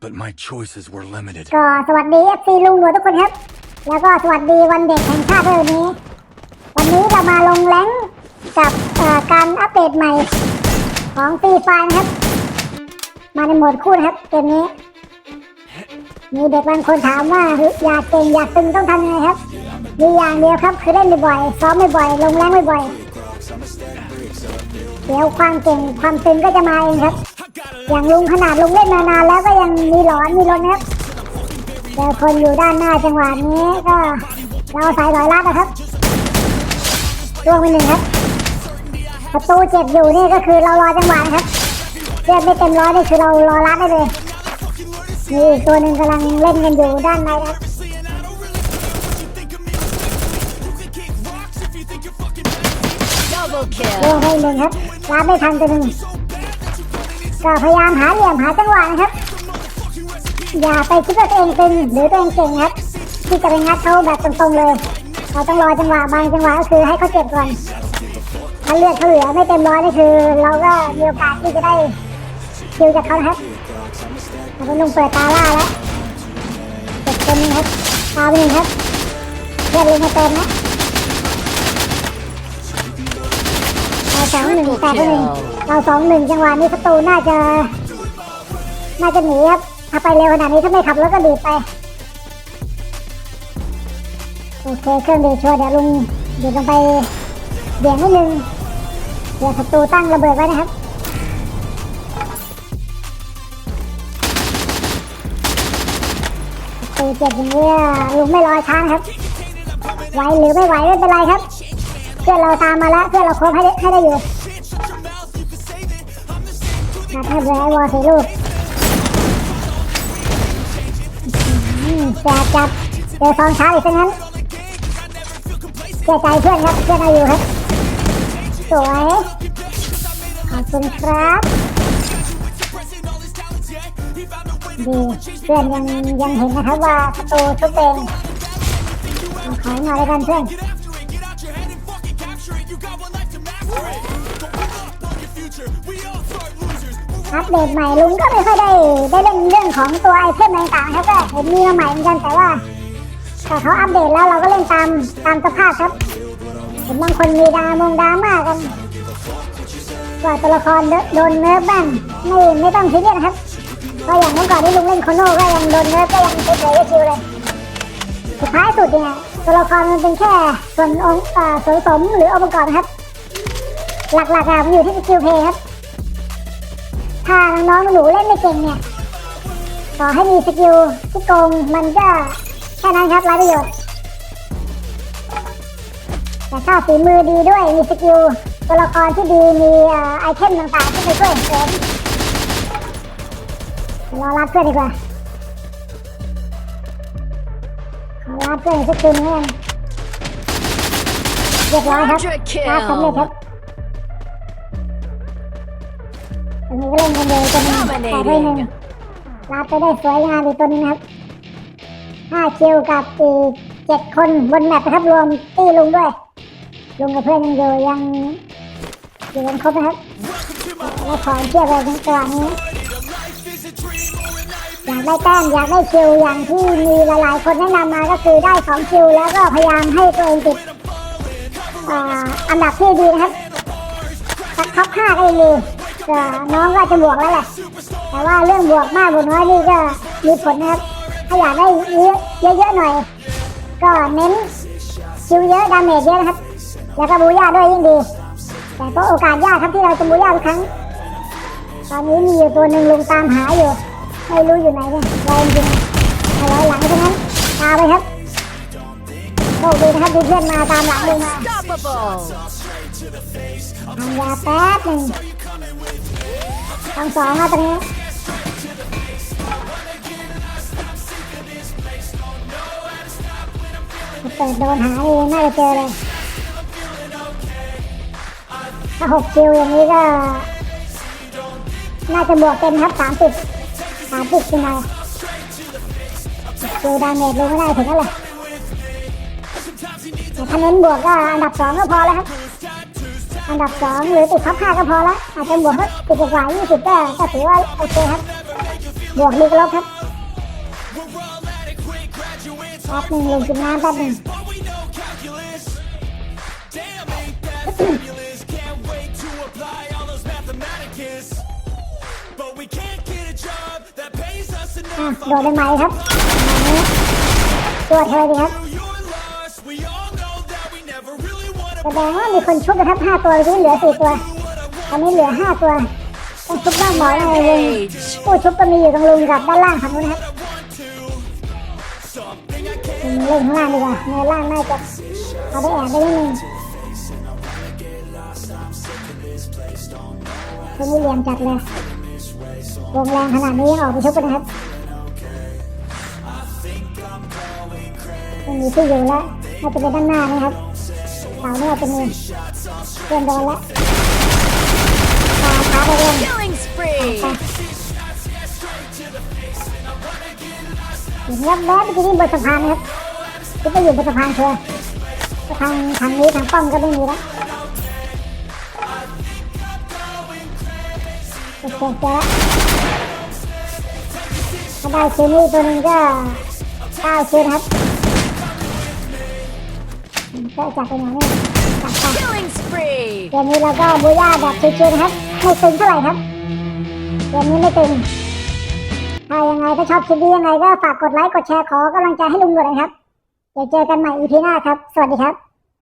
but my choices were limited. ก็สวัสดี FC ลุงหนวดทุกคนครับ แล้วก็สวัสดีวันเด็กแห่งชาติด้วยวันนี้ วันนี้เรามาลงแรงกับการอัปเดตใหม่ของฟรีไฟนะครับ มาในโหมดคู่นะครับเกมนี้ มีเด็กบางคนถามว่าอยากเก่งอยากตึงต้องทำยังไงครับ มีอย่างเดียวครับคือเล่นบ่อยๆซ้อมบ่อยๆลงแรงบ่อยๆเดี๋ยวความเก่งความตึงก็จะมาเองครับ อย่างลุงขนาดลุงเล่นมานานแล้วก็ยังมีหลอนมีรนนะครับเจอคนอยู่ด้านหน้าจังหวะนี้ก็เราสายถอยลัดนะครับล่วงไปหนึ่งครับประตูเจ็บอยู่นี่ก็คือเรารอจังหวะนะครับเลือดไม่เต็มร้อยนี่คือเรารอรัดได้เลยมีอีกตัวหนึ่งกำลังเล่นกันอยู่ด้านในนะครับ Double kill. ล่วงไปหนึ่งครับรับไม่ทันตัวหนึ่ง ก็พยายามหาเหลี่ยมหาจังหวะนะครับ อย่าไปคิดว่าตัวเองตึงหรือตัวเองเก่งครับ ที่จะไปงัดเขาแบบตรงๆเลย เราต้องรอจังหวะบางจังหวะก็คือให้เขาเจ็บก่อนถ้าเลือดเขาเหลือไม่เต็มร้อยนี่คือ เราก็มีโอกาสที่จะได้คิวจากเขาครับเราก็ลุงเปิดตาล่าแล้วเจ็บคนนึงครับตาไปหนึ่งครับเลือดลงมาเติมนะ สองหนึ่งแปดหนึ่งเราสองหนึ่งจังหวะนี้ประตูน่าจะ น่าจะหนีครับถ้าไปเร็วขนาดนี้ถ้าไม่ขับรถก็ดีไป โอเคเครื่องดีดชัวร์เดี๋ยวลุงเดี๋ยวลงไปเบี่ยงนิดนึงเดี๋ยวศัตรูตั้งระเบิดไว้นะครับศัตรูเจ็บอย่างนี้ยลุงไม่รอช้านะครับไหวหรือไม่ไหวไม่เป็นไรครับ เพื่อนเราตามมาแล้วเพื่อนเราครบให้ได้ให้ได้อยู่นัดให้เบรไอ้วอลสีลูกแจกจับเจอซองช้าอีกซะงั้นเชื่อใจเพื่อนครับเชื่อใจอยู่ครับสวยขอบคุณครับดีเพื่อนยังยังเห็นนะครับว่าประตูทุบเองขอหน่อยเลยกันเพื่อน อัปเดตใหม่ลุงก็ไม่ค่อยได้ได้เล่นเรื่องของตัวไอเทมต่างๆครับก็เห็นมีมาใหม่เหมือนกันแต่ว่าแต่เขาอัปเดตแล้วเราก็เล่นตามตามสภาพครับเห็นบางคนมีดามงดราม่ากันว่าตัวละครโดนเนิร์ฟบ้างไม่ไม่ต้องซีเรียสครับก็อย่างเมื่อก่อนที่ลุงเล่นโคโน่ก็ยังโดนเนิร์ฟก็ยังเฉยๆชิวเลยสุดท้ายสุดเนี่ยตัวละครมันเป็นแค่ส่วนองค์ส่วนสมหรือองค์ประกอบครับ หลักๆอะมันอยู่ที่สกิลเพลย์ครับ ถ้าน้องๆหนูเล่นไม่เก่งเนี่ยต่อให้มีสกิลที่โกงมันก็แค่นั้นครับไร้ประโยชน์แต่ถ้าฝีมือดีด้วยมีสกิลตัวละครที่ดีมีเอ่อไอเทมต่างๆที่ไปช่วยเสริมรอรับเพื่อนดีกว่าขอรับเพื่อนอีกสักทีนึงแล้วกันเรียบร้อยครับ Quadra รับสำเร็จครับ kill. ตรงนี้ก็เล่นกันเลยตัวหนึงแต่ด้วยหนึ่งรับไปได้สวยงามอีกตัวนึงนะครับห้าคิวกับอีกเจ็ดคนบนแมปนะครับรวมตี้ลุงด้วย ลุงกับเพื่อนยังอยู่ยังอยู่กันครบนะครับแล้ขอเทียบเลยทั้งตัวนี้อยากได้แต้มอยากได้คิวอย่างที่มีหลายๆ คนแนะนำมาก็คือได้สองคิวแล้วก็พยายามให้ตัวเองติดอ,อันดับที่ดีนะครับสักท็อปห้าก็ยังดี น้องก็จะบวกแล้วแหละ แต่ว่าเรื่องบวกมากบวกน้อยนี่ก็มีผลนะครับถ้าอยากได้เยอะเยอะๆหน่อย ก็เน้นคิวเยอะดาเมจเยอะนะครับ แล้วก็บูย่าด้วยยิ่งดี แต่ก็โอกาสยากครับที่เราจะบูย่าทุกครั้ง ตอนนี้มีอยู่ตัวหนึ่งลุงตามหาอยู่ ไม่รู้อยู่ไหนเนี่ยรอจริงๆเอาไว้หลังเท่านั้นตามไปครับโชคดีนะครับที่เพื่อนมาตามหลังลุงมา Unstoppable. ทำยาแป๊บหนึ่งทั้ งสองอะตรงนี้เปิดโดนหาเองน่าจะเจอเลยถ้าหกคิวอย่างนี้ก็ น่าจะบวกเต็มครับสามสิบสามสิบขึ้นมาคิวดาเมจลงไม่ได้ถึงนั่นแหละถ้าเน้นบวกก็อันดับสองก็พอแล้วครับ อันดับสองหรือติดท็อปห้าก็พอละอาจจะบวกสักสิบกว่ายี่สิบก็ก็ถือว่าโอเคครับ บวกดีกลบครับแป๊บหนึ่งลุงกินน้ำแป๊บหนึ่งอะโดดได้ไหมครับอันนี้ตัวเธอดีครับ แสดงว่ามีคนชุบนะครับห้าตัวที่เหลือสี่ตัวตอนนี้เหลือห้าตัวต้องชุบบ้างหมอในลุงผู้ชุบก็มีอยู่ตรงลุงกับด้านล่างฝั่งนู้นนะครับลุงเล่นข้างล่างดีกว่าในล่างน่าจะเอาไปแอบได้นิดนึงทีนี้เหลี่ยมจัดเลยวงแรงขนาดนี้ออกไปชุบกันนะครับไม่มีที่อยู่แล้วน่าจะเป็นด้านหน้านะครับ เสาเนี่ยจะมีเพื่อนโดนแล้วตาช้าไปเรื่อง Killing spree. เห็นแวบๆเมื่อกี้นี่บนสะพานนะครับคิดว่าอยู่บนสะพานเชียวแต่ทางทางนี้ทางป้อมก็ไม่มีแล้วโอเคเจอแล้วถ้าได้คิวนี้ตัวหนึงก็เก้าคิวนะครับ ก็จากไปหน่อยนี่จับไป Killing spree. เกมนี้เราก็บูย่าแบบชิวๆนะครับไม่ตึงเท่าไหร่ครับเกมนี้ไม่ตึงถ้ายังไงถ้าชอบคลิปนี้ยังไงก็ฝากกดไลค์กดแชร์ขอกำลังใจให้ลุงด้วยนะครับ เดี๋ยวเจอกันใหม่ EP หน้าครับ สวัสดีครับ